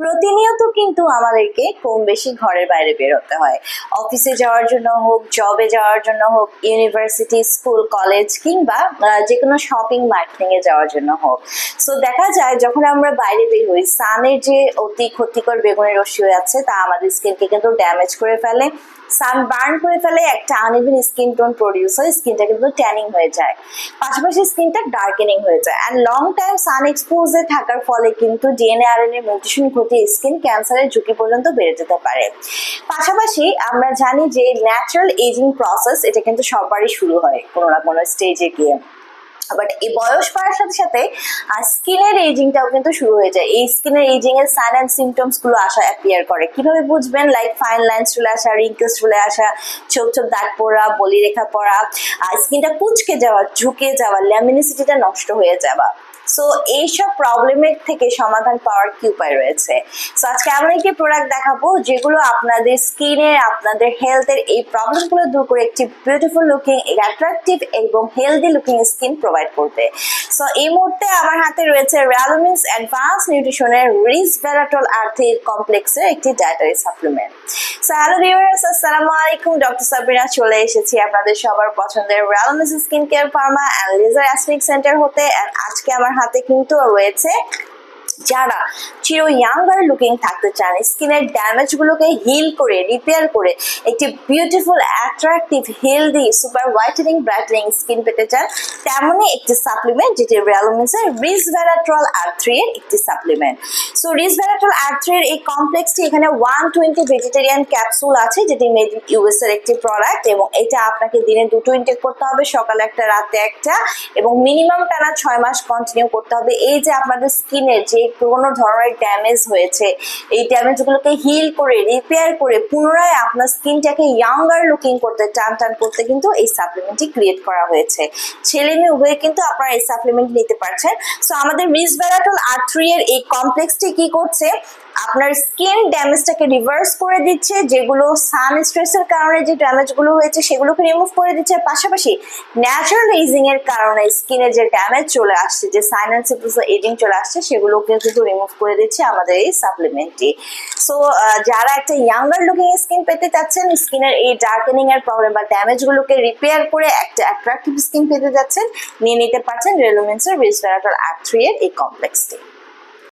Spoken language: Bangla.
প্রতিনিয়ত কিন্তু আমাদেরকে কম বেশি ঘরের বাইরে বেরোতে হয়। অফিসে যাওয়ার জন্য হোক জবে যাওয়ার জন্য হোক ইউনিভার্সিটি স্কুল কলেজ কিংবা যে কোনো শপিং মার্কেটিং এ যাওয়ার জন্য হোক। সো দেখা যায় যখন আমরা বাইরে বের হই, সানের যে অতি ক্ষতিকর বেগুনের রশ্মি আছে তা আমাদের স্কিনকে কিন্তু ড্যামেজ করে ফেলে। সান বার্ন করে ফেলে একটা আনইভেন স্কিন টোন প্রডিউস হয় স্কিনটা কিন্তু ট্যানিং হয়ে যায়। পাশাপাশি স্কিনটা ডার্কেনিং হয়ে যায়। And long time sun exposure থাকার ফলে কিন্তু ডিএনএ আর এন এর মিউটেশন ঘটে স্কিন ক্যান্সারের ঝুঁকি পর্যন্ত বেড়ে যেতে পারে। পাশাপাশি আমরা জানি যে ন্যাচারাল এজিং প্রসেস এটা কিন্তু সবারই শুরু হয়, কোনো না কোনো স্টেজে গিয়ে। বাট এই বয়স বাড়ার সাথে সাথে স্কিনের এজিংটাও কিন্তু শুরু হয়ে যায়। এই স্কিনের এজিং এর সাইন অ্যান্ড সিমটমসগুলো আসা অ্যাপিয়ার করে। কীভাবে বুঝবেন? লাইক ফাইন লাইন চলে আসা রিঙ্কেলস চলে আসা ছোপ ছোপ দাগ পড়া বলি রেখা পড়া স্কিনটা কুচকে যাওয়া, ঝুঁকে যাওয়া ল্যামিনিসিটিটা নষ্ট হয়ে যাওয়া। সো এইসব প্রবলেমের থেকে সমাধান পাওয়ার কি উপায় রয়েছে? সো আজকে এমন একটি প্রোডাক্ট দেখাবো যেগুলো আপনাদের স্কিনের আপনাদের হেলথের এই প্রবলেমগুলো দূর করে একটি বিউটিফুল লুকিং অ্যাট্রাকটিভ এবং হেলদি লুকিং স্কিন প্রোভাইড করবে। সো এই মুহূর্তে আমার হাতে রয়েছে র্যালোমিন্স অ্যাডভান্স নিউট্রিশনের রিস ভ্যারাটল আর্থিক কমপ্লেক্সের একটি dietary supplement so hello viewers আসসালামু আলাইকুম। ডক্টর সাবিনা চলে এসেছি আপনাদের সবার পছন্দের র্যালোমিন্স skin care pharma and laser অ্যাসলিক centre হতে। And আজকে আমার হাতে কিন্তু রয়েছে। যারা চির ইয়াঙ্গার লুকিং থাকতে চান স্কিনের ড্যামেজ গুলোকে হিল করে রিপেয়ার করে, একটি beautiful attractive healthy super whitening brightening skin পেতে চান, তেমনই একটি সাপ্লিমেন্ট যেটি রিয়ালোমিন্সের রিস ভ্যারাট্রল আর থ্রি এর একটি supplement so resveratrol R three এর এই কমপ্লেক্সটি এখানে ওয়ান টোয়েন্টি ভেজিটেরিয়ান ক্যাপসুল আছে, যেটি মেড ইন ইউএস এর একটি প্রোডাক্ট এবং এটা আপনাকে দিনে দুটো ইনটেক করতে হবে, সকালে একটা, রাতে একটা এবং মিনিমাম টানা ছয় মাস কন্টিনিউ করতে হবে। এই যে আপনাদের স্কিনের যে কোনো ধরনের ড্যামেজ হয়েছে। এই ড্যামেজগুলোকে হিল করে রিপেয়ার করে পুনরায় আপনার স্কিনটাকে ইয়াঙ্গার লুকিং করতে, টান টান করতে কিন্তু এই সাপ্লিমেন্টটি ক্রিয়েট করা হয়েছে। ছেলে মেয়ে উভয়ে কিন্তু আপনারা এই সাপ্লিমেন্ট নিতে পারছেন। সো আমাদের মিস ব্যারাটল আর থ্রি এর এই কমপ্লেক্সটি কি করছে? আপনার স্কিন ড্যামেজটাকে রিভার্স করে দিচ্ছে, যেগুলো সান স্ট্রেসের কারণে যে ড্যামেজগুলো হয়েছে, সেগুলোকে রিমুভ করে দিচ্ছে। পাশাপাশি ন্যাচারাল এজিং এর কারণে স্কিনে যে ড্যামেজ চলে আসছে, যে সাইনাস এজিং চলে আসছে সেগুলোকে কিন্তু রিমুভ করে দিচ্ছে আমাদের এই সাপ্লিমেন্টটি সো যারা একটা ইয়াঙ্গার লুকিং স্কিন পেতে চাচ্ছেন স্কিনের এই ডার্কেনিং এর প্রবলেম বা ড্যামেজ গুলোকে রিপেয়ার করে একটা অ্যাট্রাকটিভ স্কিন পেতে যাচ্ছেন নিয়ে নিতে পারছেন রেলুমেন্সের রিসভেরাটল আর থ্রি এর এই কমপ্লেক্সটি